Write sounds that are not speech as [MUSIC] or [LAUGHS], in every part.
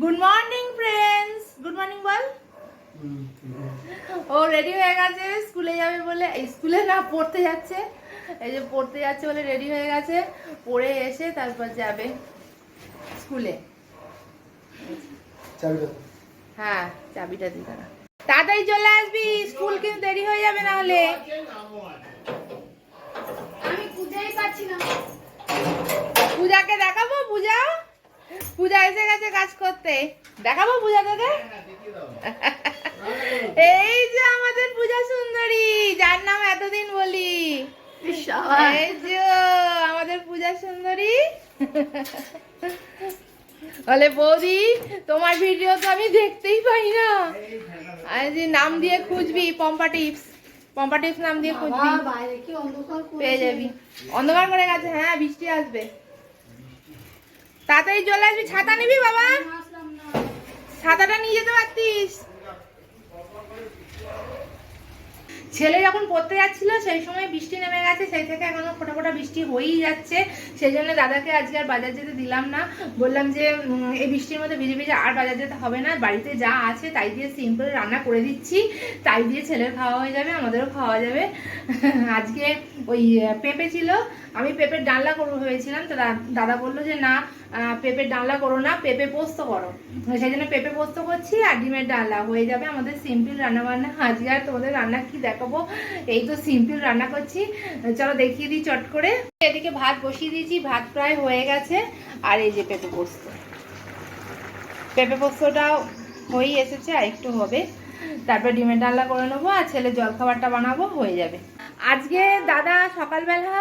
Good morning friends good morning বল ও ready হয়ে গেছে। স্কুলে যাবে বলে স্কুলে না পড়তে যাচ্ছে। এই যে পড়তে যাচ্ছে বলে রেডি হয়ে গেছে। পড়ে এসে তারপর যাবে স্কুলে। চাবিটা হ্যাঁ চাবিটা দিতে না তাড়াতাড়ি চলে আসবি স্কুল কিন্তু দেরি হয়ে যাবে না হলে আমি খুঁজেই পাচ্ছি না। পূজাকে দেখাবো পূজা পূজা এসে গেছে কাজ করতে। দেখাবো পূজা তোকে? এই যে আমাদের পূজা সুন্দরী যার নাম এতদিন বলি। এই যে আমাদের পূজা সুন্দরী। বলে বৌদি তোমার ভিডিও তো আমি দেখতেই পাই না। যে নাম দিয়ে খুঁজবি পম্পা টিপস। পম্পা টিপস নাম দিয়ে খুঁজবি। পেয়ে যাবি। অন্ধকার করে গেছে হ্যাঁ বৃষ্টি আসবে। তাড়াতাড়ি চলে আসবি, ছাতা নিবি বাবা? ছাতাটা নিয়ে যেতে পারতিস। ছেলে যখন পড়তে যাচ্ছিল, সেই সময় বৃষ্টি নেমে গেছে, সেই থেকে এখনও ফোটা ফোটা বৃষ্টি হয়েই যাচ্ছে। সেই জন্য দাদাকে আজকে আর বাজার যেতে দিলাম না। বললাম যে এই বৃষ্টির মধ্যে ভিজে ভিজে আর বাজার যেতে হবে না, বাড়িতে যা আছে তাই দিয়ে সিম্পল রান্না করে দিচ্ছি। তাই দিয়ে ছেলের খাওয়া হয়ে যাবে, আমাদেরও খাওয়া যাবে। [LAUGHS] আজকে ওই পেঁপে ছিল। আমি পেঁপের ডালনা করব ভেবেছিলাম, তো দাদা বলল যে, না পেঁপের ডালনা করো না, পেঁপে পোস্ত করো। সেই জন্য পেঁপে পোস্ত করছি আর ডিমের ডালনা। হয়ে যাবে আমাদের সিম্পল রান্না বান্না আজকে আর তোমাদের রান্না কি দেখাবো? এই তো সিম্পল রান্না করছি। চলো দেখিয়ে দিই চট করে। এদিকে ভাত বসিয়ে দিয়েছি, ভাত প্রায় হয়ে গেছে। আর এই যে পেঁপে পোস্ত। পেঁপে পোস্তটাও হয়েই এসেছে, আর একটু হবে। তারপর ডিমের ডালনা করে নেব, আর ছেলে জলখাবারটা বানাবো, হয়ে যাবে। আজকে দাদা সকালবেলা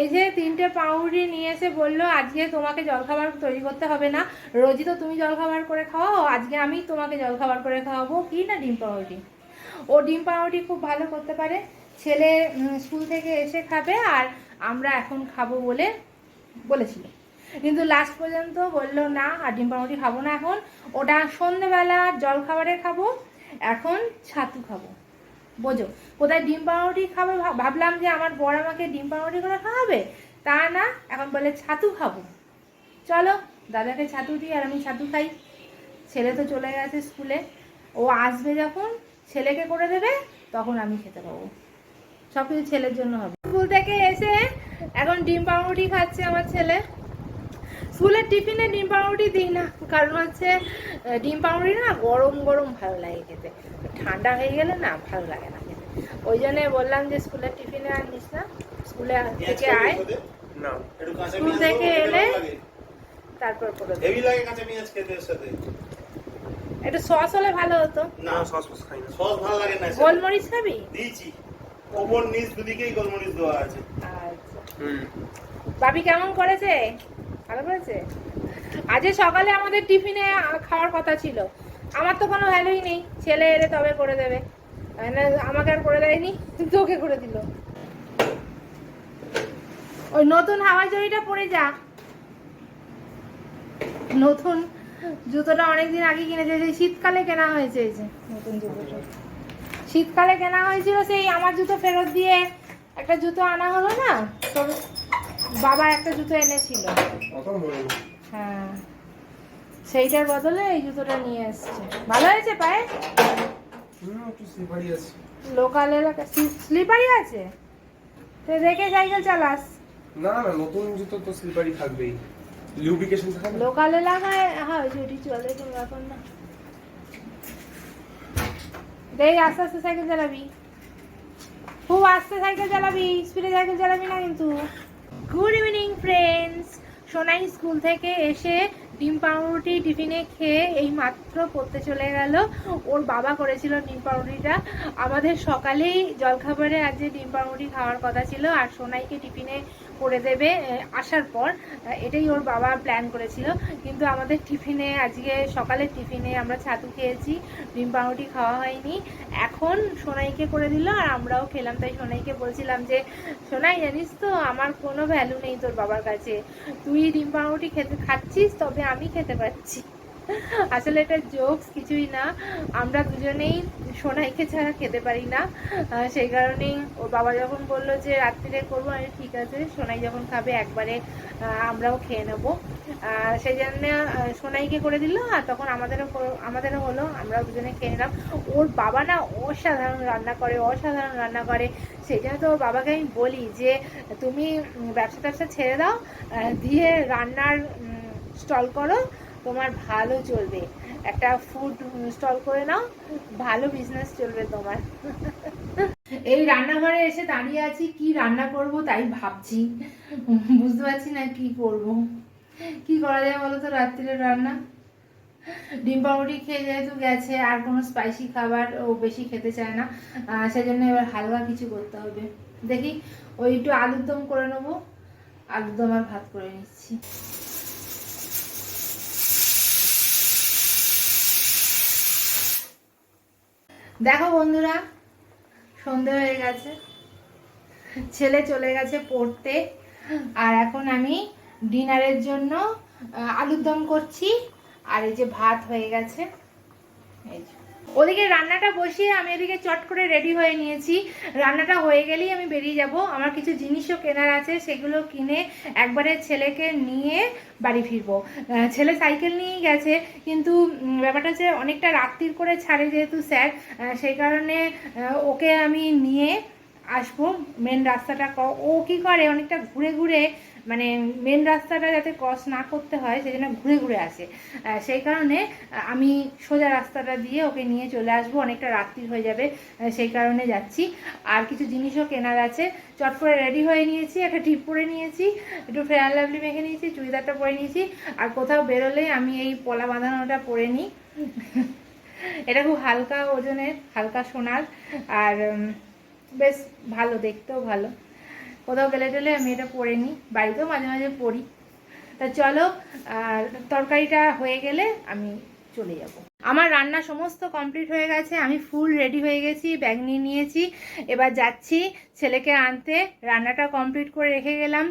এই যে তিনটে পাউরুটি নিয়ে এসে বলল, আজকে তোমাকে জলখাবার তৈরি করতে হবে না। রোজই তো তুমি জলখাবার করে খাওয়াও, আজকে আমি তোমাকে জলখাবার করে খাওয়াবো। কি না ডিম পাউরুটি? ও ডিম পাউরুটি খুব ভালো করতে পারে। ছেলে স্কুল থেকে এসে খাবে আর আমরা এখন খাব বলে বলেছিল। কিন্তু লাস্ট পর্যন্ত বলল, না, আর ডিম পাউরুটি খাব না এখন। ওটা সন্ধেবেলা জল খাবারে খাব, এখন ছাতু খাব। বোঝো। কোথায় ডিম পাউরুটি খাবে ভাব- ভাবলাম যে আমার বর আমাকে ডিম পাউরুটি করে খাওয়াবে। তা না, এখন বলে ছাতু খাব। চলো, দাদাকে ছাতু দিই আর আমি ছাতু খাই। ছেলে তো চলে গেছে স্কুলে। ও আসবে যখন, ছেলেকে করে দেবে, তখন আমি খেতে পাবো। সব কিছু ছেলের জন্য হবে। স্কুল থেকে এসে এখন ডিম পাউরুটি খাচ্ছে আমার ছেলে। স্কুলের টিফিনে ডিম পাউরুটি দিই না। কারণ হচ্ছে ডিম পাউরুটি না গরম গরম ভালো লাগে খেতে। ঠান্ডা হয়ে গেলে না ভালো লাগে না খেতে। ওই জন্য বললাম যে স্কুলের টিফিনে আর নিস না। স্কুলে থেকে আয়। স্কুল থেকে এলে তারপর করে হেভি লাগে কাঁচা পেঁয়াজ খেতে সাথে। একটু সস হলে ভালো হতো। না সস ফস খাই না। সস ভালো লাগে না গোলমরিচ খাবি? দিয়েছি। ওপর নিচ দুদিকেই গোলমরিচ দেওয়া আছে। আচ্ছা। হুম। বাবি কেমন করেছে? ভালো করেছে আজকে সকালে আমাদের টিফিনে খাওয়ার কথা ছিল। আমার তো কোনো ভ্যালুই নেই। ছেলে এলে তবে করে দেবে। না, আমাকে আর করে দেয়নি তোকে করে দিল। ওই নতুন হাওয়া জড়িটা পরে যা। নতুন জুতোটা অনেকদিন আগে কিনেছে সেই শীতকালে কেনা হয়েছে এই যে নতুন জুতোটা। শীতকালে কেনা হয়েছিল সেই আমার জুতো ফেরত দিয়ে একটা জুতো আনা হলো না? তোর বাবা একটা জুতো এনেছিল। হ্যাঁ। সেইটার বদলে এই জুতোটা নিয়ে এসছে। ভালো হয়েছে পায়ে স্লিপারি লোকাল এলাকা স্লিপারই আছে? তো দেখে সাইকেল চালাস। না না নতুন জুতো তো স্লিপারি থাকবেই। লিউব্রিকেশন থাকে লোকাল এলাকায় হ্যাঁ যদি চলে কোনো ব্যাপার না। দেখ আস্তে আস্তে সাইকেল চালাবি। খুব আস্তে সাইকেল চালাবি স্পিডে সাইকেল চালাবি না কিন্তু। Good evening friends Sonai school থেকে এসে ডিম পাউরুটি টিফিনে খেয়ে এই মাত্র পড়তে চলে গেল। ওর বাবা করেছিল ডিম পাউরুটিটা। আমাদের সকালেই জলখাবারে আজকে ডিম পাউরুটি খাওয়ার কথা ছিল, আর সোনাইকে টিফিনে করে দেবে আসার পর এটাই ওর বাবা প্ল্যান করেছিল। কিন্তু আমাদের টিফিনে, আজকে সকালের টিফিনে আমরা ছাতু খেয়েছি, ডিম পাউরুটি খাওয়া হয়নি। এখন সোনাইকে করে দিল আর আমরাও খেলাম। তাই সোনাইকে বলছিলাম যে, সোনাই, জানিস তো, আমার কোনো ভ্যালু নেই তোর বাবার কাছে। তুই ডিম পাউরুটি খেতে খাচ্ছিস, তবে আমি খেতে পাচ্ছি। আসলে এটা জোকস কিছুই না। আমরা দুজনেই সোনাইকে ছাড়া খেতে পারি না। সেই কারণেই ওর বাবা যখন বলল যে, রাত্রিরে করব? আমি, ঠিক আছে। সোনাই যখন খাবে, একবারে আমরাও খেয়ে নেব। সেই জন্য সোনাইকে করে দিল আর তখন আমাদেরও আমাদেরও হলো। আমরা দুজনে খেয়ে নিলাম। ওর বাবা না অসাধারণ রান্না করে, অসাধারণ রান্না করে। সেই জন্য তো ওর বাবাকে আমি বলি যে, তুমি ব্যবসা ট্যাবসা ছেড়ে দাও। দিয়ে রান্নার স্টল করো, তোমার ভালো চলবে। একটা ফুড স্টল করে নাও, ভালো বিজনেস চলবে তোমার। এই রান্নাঘরে এসে দাঁড়িয়ে আছি, কি রান্না করব তাই ভাবছি। বুঝতে পারছি না কি করব। কি করা যায় বলো তো রাত্রির রান্না? ডিম পাউরুটি খেয়ে যেহেতু গেছে, আর কোনো স্পাইসি খাবার ও বেশি খেতে চায় না সেজন্য এবার হালকা কিছু করতে হবে। দেখি, ওই একটু আলুর দম করে নেব আলুর দম আর ভাত করে নিচ্ছি। দেখো বন্ধুরা, সন্ধে হয়ে গেছে। ছেলে চলে গেছে পড়তে। আর এখন আমি ডিনারের জন্য আলুর দম করছি। আর এই যে ভাত হয়ে গেছে। এই যে। ওদিকে রান্নাটা বসিয়ে আমি এদিকে চট করে রেডি হয়ে নিয়েছি। রান্নাটা হয়ে গেলেই আমি বেরিয়ে যাব। আমার কিছু জিনিসও কেনার আছে, সেগুলো কিনে একবারে ছেলেকে নিয়ে বাড়ি ফিরবো। ছেলে সাইকেল নিয়েই গেছে, কিন্তু ব্যাপারটা হচ্ছে অনেকটা রাত্রির করে ছাড়ে যেহেতু স্যার সেই কারণে ওকে আমি নিয়ে আসব মেন রাস্তাটা। ও কি করে? অনেকটা ঘুরে ঘুরে মানে মেন রাস্তাটা যাতে ক্রস না করতে হয়, সেই জন্য ঘুরে ঘুরে আসে। সেই কারণে আমি সোজা রাস্তাটা দিয়ে ওকে নিয়ে চলে আসব, অনেকটা রাত্রি হয়ে যাবে সেই কারণে যাচ্ছি। আর কিছু জিনিসও কেনার আছে। চট করে রেডি হয়ে নিয়েছি, একটা টিপ পরে নিয়েছি, একটু ফেয়ার লাভলি মেখে নিয়েছি, চুড়িদারটা পরে নিয়েছি। আর কোথাও বেরোলে আমি এই পলা বাঁধানোটা পরে নিই। এটা খুব হালকা ওজনের, হালকা সোনার। আর বেশ ভালো, দেখতেও ভালো। কোথাও গেলে টেলে আমি এটা পরে নিই। বাড়িতেও মাঝে মাঝে পরি। তা চলো, আর তরকারিটা হয়ে গেলে আমি চলে যাব। আমার রান্না সমস্ত কমপ্লিট হয়ে গেছে, আমি ফুল রেডি হয়ে গেছি, ব্যাগ নিয়ে নিয়েছি। এবার যাচ্ছি ছেলেকে আনতে, রান্নাটা কমপ্লিট করে রেখে গেলাম।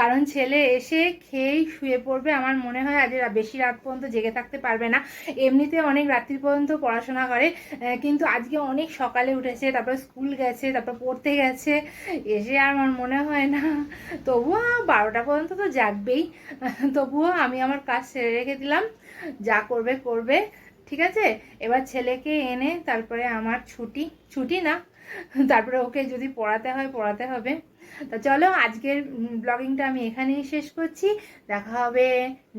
কারণ ছেলে এসে খেয়েই শুয়ে পড়বে, আমার মনে হয় আজ বেশি রাত পর্যন্ত জেগে থাকতে পারবে না। এমনিতে অনেক রাত্রি পর্যন্ত পড়াশোনা করে কিন্তু আজকে অনেক সকালে উঠেছে, তারপর স্কুল গেছে, তারপর পড়তে গেছে। এসে আর আমার মনে হয় না, তবুও বারোটা পর্যন্ত তো জাগবেই। তবুও আমি আমার কাজ সেরে রেখে দিলাম, যা করবে করবে। ঠিক আছে? এবার ছেলেকে এনে তারপরে আমার ছুটি ছুটি না, তারপরে ওকে যদি পড়াতে হয়, পড়াতে হবে। তা চলো, আজকের ব্লগিংটা আমি এখানেই শেষ করছি। দেখা হবে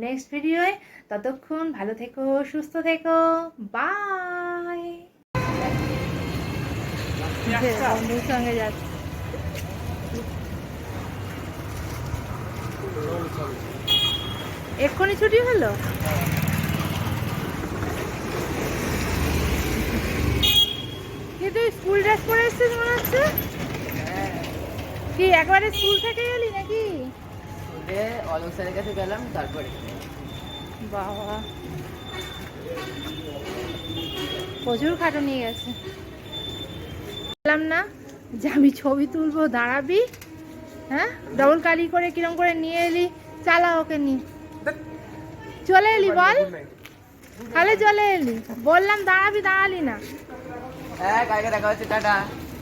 নেক্সট ভিডিওয়ে ততক্ষণ ভালো থেকো, সুস্থ থেকো। বাই সঙ্গে যাচ্ছি। এক্ষুনি ছুটি হলো? তুই স্কুল ড্রেস পরে এসেছিস মনে হচ্ছে? কি একবারে স্কুল থেকে গেলি নাকি? অলোক স্যারের কাছে গেলাম তারপরে বাবা। প্রচুর খাটো নিয়ে গেছে। বললাম না যে আমি ছবি তুলবো দাঁড়াবি হ্যাঁ? ডবল কালি করে কিরম করে নিয়ে এলি চালা ওকে নি চলে এলি বল। তাহলে চলে এলি। বললাম দাঁড়াবি দাঁড়ালি না। হ্যাঁ কালকে দেখা হচ্ছে টাটা।